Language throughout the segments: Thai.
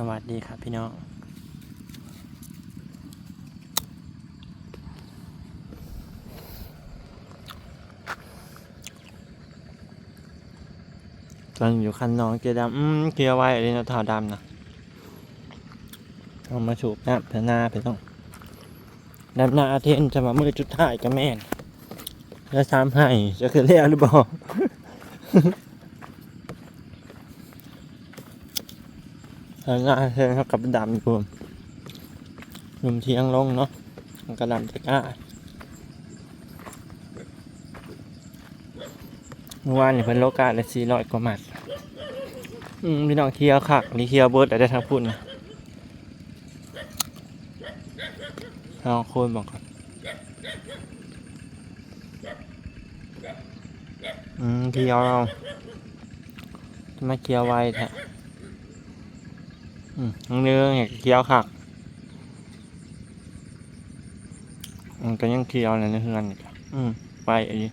สวัสดีครับพี่น้องตอนอยู่คันน้องเกียร์ดำอืมเกียร์ไว้เลยนะเท้าดำนะเอามาสูบน้ำเถอะหน้าไปต้องดำหน้าอาเทนจะมามือจุดถ่ายกับแม่นแล้วซ้ำให้จะคือเรียกหรือเปล่า ทางงานเชิญครับกับดำอยู่หนุ่มเทียงลงเนาะกระดำจะกล้าเมื่อวานเนี่เพิ่นโลกาเลยสี่ร้อยกว่าหมัดอืมพี่น้องเคียวคักนี่เคียวเบิร์ดแต่ได้ทางพุ่นนะลองโคนบอกก่อนอืมเคียวเราทำไมเคียวไวแท้ เนื้อเนี่ยเคี้ยวค่ะมันก็ยังเคี้ยวเลยในเฮือนนี่จ้ะอืมไปอีก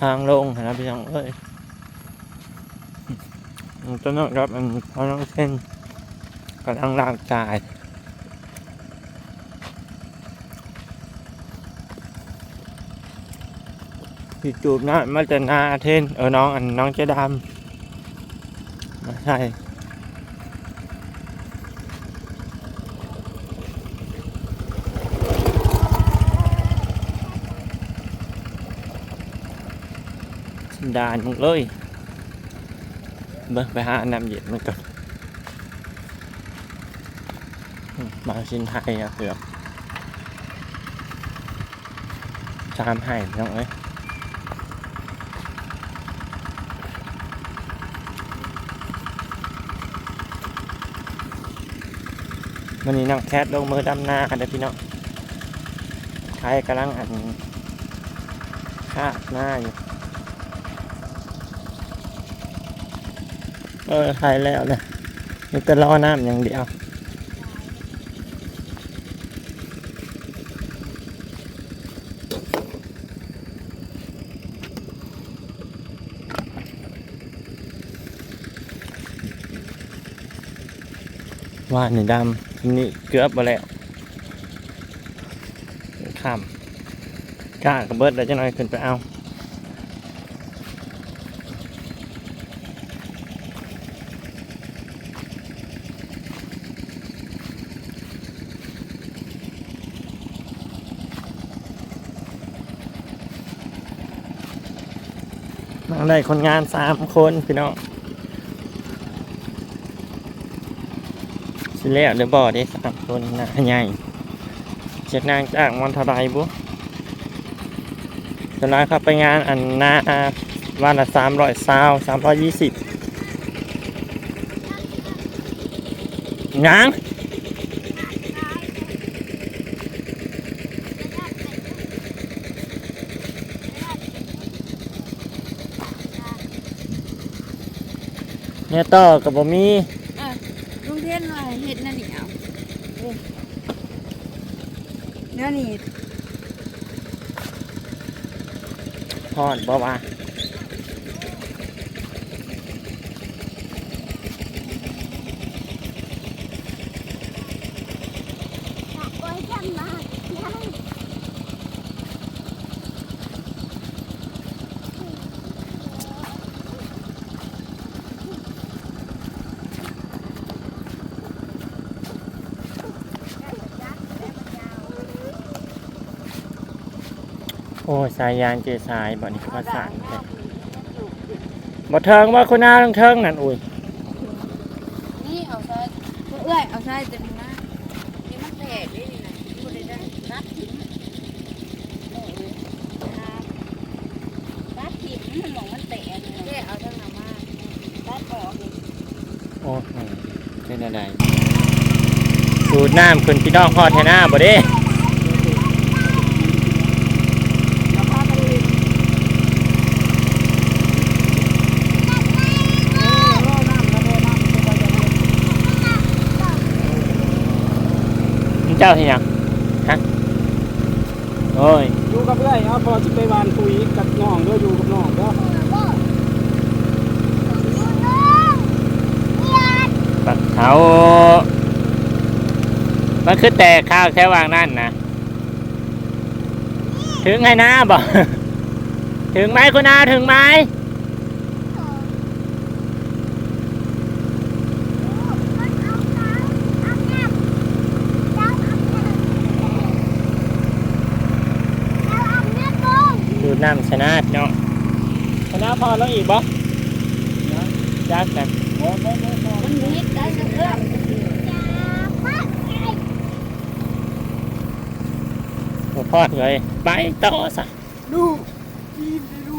ทางลงนะพี่น้องเอ้ยต้นจะครับมันเพอน้องเส้นกำลังลากจายที่จูบหน้ามาจะนาเทนเออน้องอันน้องจะดำไม่ใช่ ด่านมึงเลยเบิ่งไปหาน้ำเย็นมันก่อนมาชิ้นไทยอะเกือบชามให้น้องเอ้ยวันนี้น้องแคทลงมือดำนาเด้อพี่น้องใครกำลังอันคาดหน้าอยู่ เออขายแล้วเนี่ยมีแต่ล้อน้ำอย่างเดียวว่าหนึ่งดำทีนี่เกือบไปแล้วข้ามกล้ากระเบิดแล้วจะน้อยขึ้นไปเอา ได้คนงานสามคนพี่น้องสิแล้วเดี๋ยวบอกได้สามคนนะใหญ่เจ็ดนางจากวันเทาไรบุจะลาครับไปงานอันนาวันละสามร้อยซาวสามร้อยยี่สิบงาง เนี่ยต่อกับบมีอะลุงเทนว่าเฮ็ดนั่นนี่เอาเอ้ยเดี๋ยวนี้พอดบ่ว่า โอ้ยสายยางเจสายบ่นี่คือภาษาบ่เทิงว่าคนหน้าต้องเทิงนั่นอุ้ยนี่เอาใส่เอื้อยเอาใส่เตัวนี้มานี่มันแตกได้นี่นะบ่ได้ได้รัดทิ้งเออครัดทิ้งมันหมองมันแตกเนี่ยแตกเอาทั้งนั้นมารัดออกนี่โอ้ยเป็นอะไรดูดน้ำขึ้นพี่น้องฮอดแทหน้าบ่เด้ อย่าพากันเลยเออรอน้ำนะรอน้ำจะไปจะไป มึง เจ้าที่ยังฮะโอ้ยอยู่กับเพื่อนเอาพอสิไปวานคุยกับน้องเด้ออยู่กับน้องเด้อปักเขามันคือแต่ข้าวแค่วางนั่นนะถึงให้นะบอกถึงไหมคุณอาถึงไหม น้ำชนะเนาะชนะพอแล้วอีกบ่ยากแต่มันนิดได้สักเรื่องหัวพอดเลยไปต่อสะดูกินได้ดู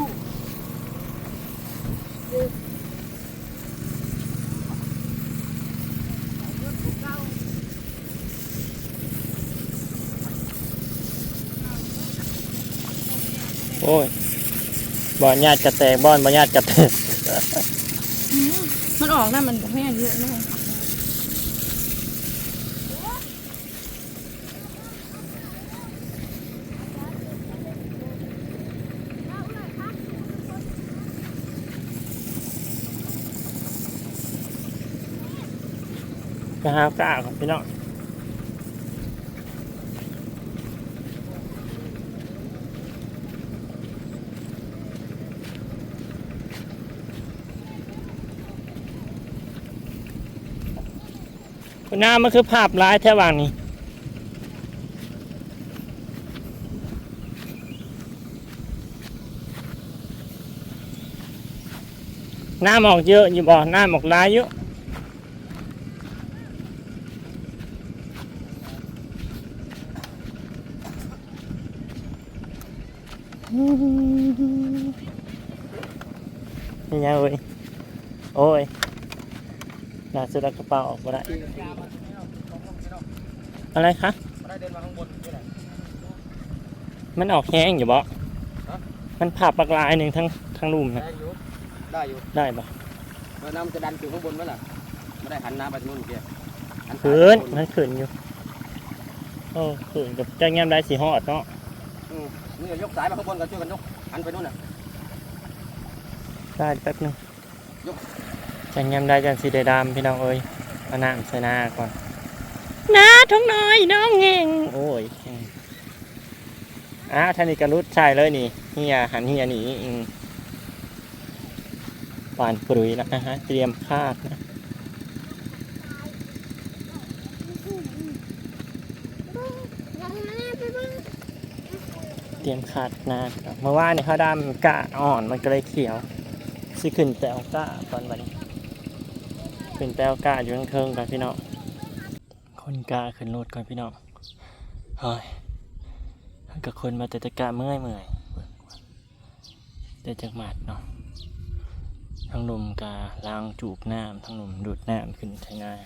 โอ้ยบอลญาติกระแตกบอลบอลญาติกระแตกมันออกนะมันแห้งเยอะนะไปหากล้าครับพี่น้อง หน้ามันคือภาพร้ายแท้วางนี้น้ามอกเยอะอยู่บ่น้าหมอกร้ายเยอะ นี่ยังเว้ยโอ้ย น่าสุดเอากระเป๋าออกมาได้อะไรคะมันออกแห้งอยู่บ่มันผับปากลายหนึ่งทั้งทั้งรูมนะได้อยู่ได้อยู่ได้บ่เมื่อน้ำจะดันถึงข้างบนไหมล่ะไม่ได้หันน้ำไปทางนู้นเกียหัซ้ายขืนมันขืนอยู่โอ้ขืนกับแจ้งแง้มได้สีหอดเนาะอืมนี่ยกสายมาข้างบนกันช่วยกันยกหันไปนู่นน่ะได้แป๊บนึงยก จ้งแง้มได้จังสีได้ดำพี่น้องเอ้ยเอาน้ำใส่หน้าก่อนน้าท้องน้อยน้องเง่งโอ้ยอะท่านี่กระรุดใช่เลยนี่เฮียหันเฮียหนีอืมปานปรุยแล้วนะฮะเตรียมคาดนะเตรียมขาดนาครับเมื่อวานนี่เขาดำกะอ่อนมันก็เลยเขียวสิขึ้นแปลวกะตอนวันนี้ ขึ้นแปลวกะอยู่ข้างเทิงก่อนพี่น้องคนกะขึ้นรถก่อนพี่น้องเฮ้ยกับคนมาแต่ตะกะเมื่อยเมื่อยแต่จักหมัดเนาะทั้งหนุ่มกะล้างจูบน้ำทั้งหนุ่มดูดน้ำขึ้นใช้ง่าย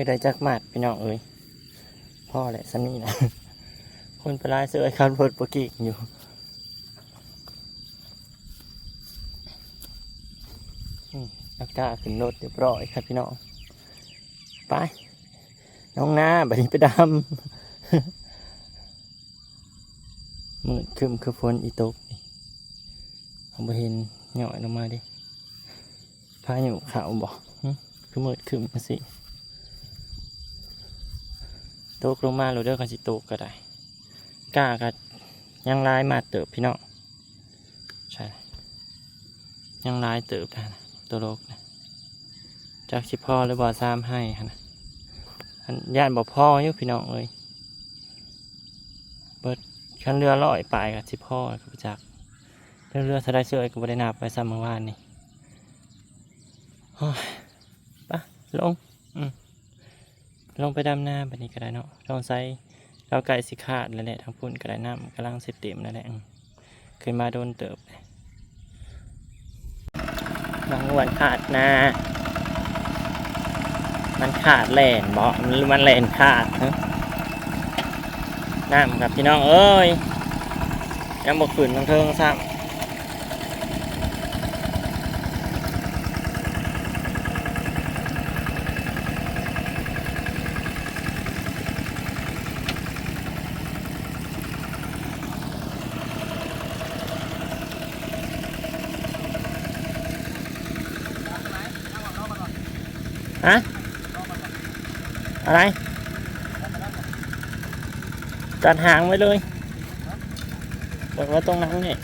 จอได้จักหมัดพี่น้องเอ้ยพ่อแหละสันนี่นะคนปลายเสือคันพดปกิกอยู่อากาศขึ้นรถเรียบร้อยครับพี่น้องไปน้องนาบัดนี้ไปดำมืดคึมคือฝนอีตกนี่ผมไปเห็นเหงาะลงมาดิพายุขาวบอกคือมืดคึมมาสิ ตกลงมาเรเด้อกันสิตกก็ได้กล้ากัยังลายมาเติบพี่น้องใช่ยังลายเติบนะตัวโลกนะจากสิพ่อหรือบ่อซ้ำให้นะอันย่านบ่พ่ออยู่พี่น้องเอ้ยเบิดคันเรือลอยไปกับสิพ่อกับจักเรือเรือสะได้เชื่อยก็บ่ได้นับไปซ้ำเมื่อวานนี่โอ้ยไปะลง ลงไปดำน้ำแบบนี้ก็ได้เนาะลองใส่เราไก่สิขาดแล้วแหละทางพุ่นก็ไดน้ำกำลังเสิเต็มนั่นแหละขึ้นมาโดนเติบเลยน้องอ้วนขาดนามันขาดแหลนบ่หรือมันแหลนขาดฮะน้ำครับพี่น้องเอ้ยยังบกขืนทั้งเทิงซ้ำ ฮะอะไรจัดหางไว้เลยเปิดไว้ตรงนั้นนี่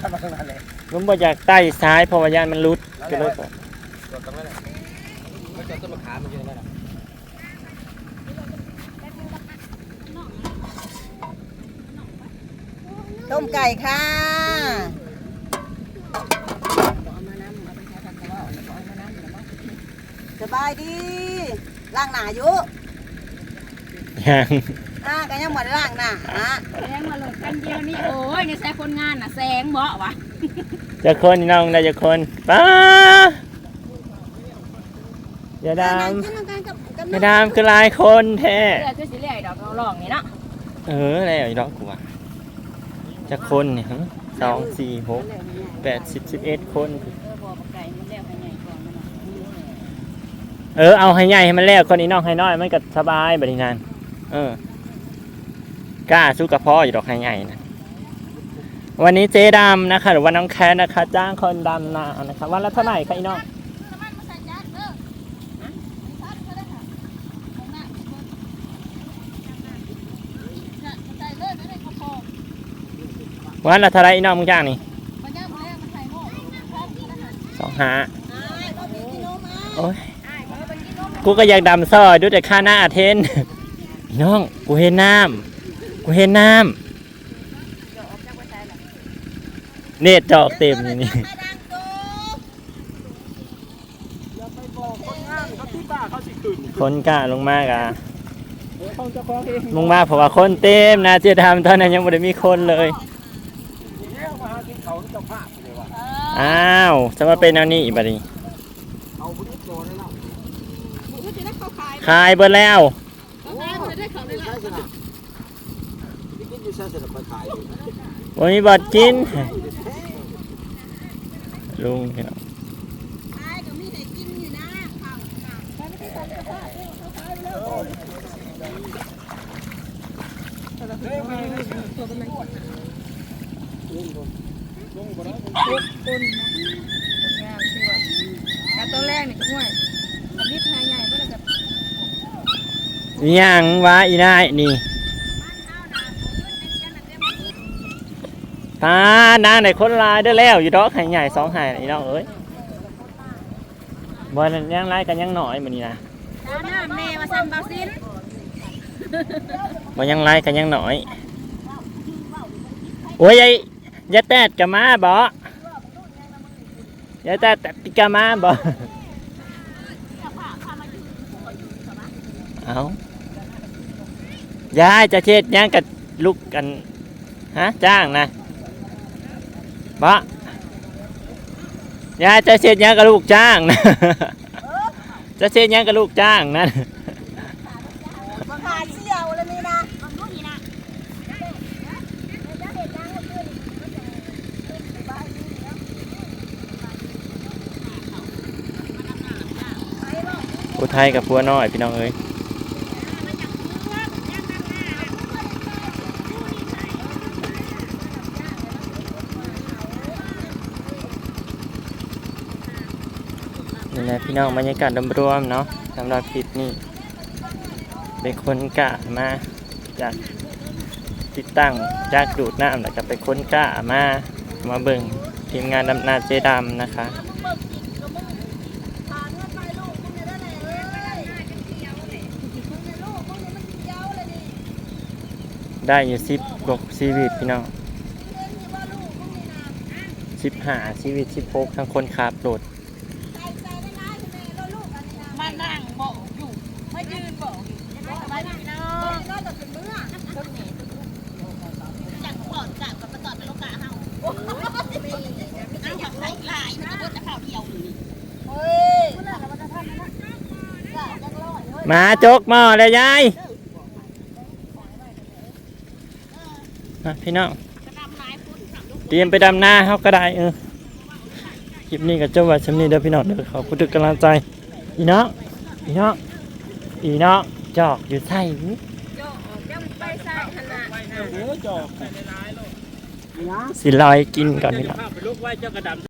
ถ้ามาข้างนั้นเลยลุงบอกอยากใต้ซ้ายเพราะว่ายานมันรุดก็เลยบอกจอดตรงนั้นเลยไม่จอดต้นมะขามมันอยู่นั่นน่ะต้มไก่ค่ะ สบายดีล้างหน้าอยู่ยังอ่าก็ยังบ่ได้ล้างหน้าอะแสงมาหลดกันเดียวนี่โอ้ยในสายคนงานน่ะแสงเบาะวะจะคนนี่น้องได้จะคนป้าอย่าดามกินน้ำกันกับกับอย่าดามคือหลายคนแท้เสื้อคือสีเหลืองดอกเราลองนี่เนาะเอออะไรอีกดอกกูว่าจะคนเนี่ยฮะสองสี่หกแปดสิบสิบเอ็ดคน เออเอาให้ใหญ่ให้มันแล้วคนนี้น้องให้น้อยมันก็สบายบัดนี้นานเออกล้าสู้กับพ่ออยู่ดอกให้ใหญ่นะวันนี้เจ๊ดำนะคะหรือว่าน้องแคทนะคะ จ้างคนดำนานะคะวันละเท่าไหร่คะอีน้องวันละเท่าไหรอีน้องมึงจ้างนี่สองหาโอ้ย กูก็อยากดำซอยดูแต่ค่าหน้าอาเทนอีน้องกูเห็นน้ำกูเห็นน้ำเน็ตจอกเต็มอยู่นี่คนกล้าลงมากอะลงมาเพราะว่าคนเต็มนะเจ๊ดำตอนนั้นยังไม่ได้มีคนเลยเนี่ยมาหากินเขาที่เจ้าภาพเลยว่ะอ้าวจะมาเป็นแนวนี้อีกบัดนี้ เอาบุญโตได้แล้ว ขายเบิดแล้วใช่สนะที่กินอยู่ใช่สนะไปขายอยู่วันนี้บัดกิน ลุงพี่น้องแต่ตัวแรกนี่ก็ห่วยกับนิดหายใหญ่ ก็เลยกับอิหยังวะอีนายนี่ตานางไหนคนหลายได้อแล้ว อยู่ดอกไห่ใหญ่สองไห่อีน้องเอ้ยบอลยังไล่กันยังหน่อยมันนี่นะตาหน้าแม่มาสั่นเบาซินบอยังไล่กันยังหน่อยโอ้ยยายยายแตดกับมาบ่ยายแตดกับมาบ่เอา ยายจะเทศย่างกับลูกกันฮะจ้างนะบะยายจะเทศย่างกับลูกจ้างนะจะเทศย่างกับลูกจ้างนั่ยวนผู้ไทยกับพัวน้อยพี่น้องเอ้ย นี่แหละพี่น้องบรรยากาศรวมๆเนาะสำหรับคลิปนี้เป็นคนกะมาจากติดตั้งจากดูดน้ำแล้วก็ไปค้นกะมามาเบิ่งทีมงานดำนาเจดำนะคะได้อยู่สิบกว่าชีวิตพี่น้องสิบห้าชีวิตสิบหกทั้งคนขับรถ มานั่งบอกอยู่มายืนบอกอยู่มาพี่น้องจังปอดกะกับประตอดเป็นโลกาเฮาเอาอยากใส่ลายมันก็จะเผาเดียวนี่เฮ้ย มาจกหม้อเลยยายพี่น้องเตรียมไปดำนาเขาก็ได้เออคลิปนี้กับเจ้าว่าชำนี้เด้อพี่น้องเด้อขอบคุณทุกกำลังใจอีน้องอีน้องอีน้องจอกอยู่ใส่สิลอยกินก่อนพี่น้องข้าไปลุกไว้เจ้ากระดำ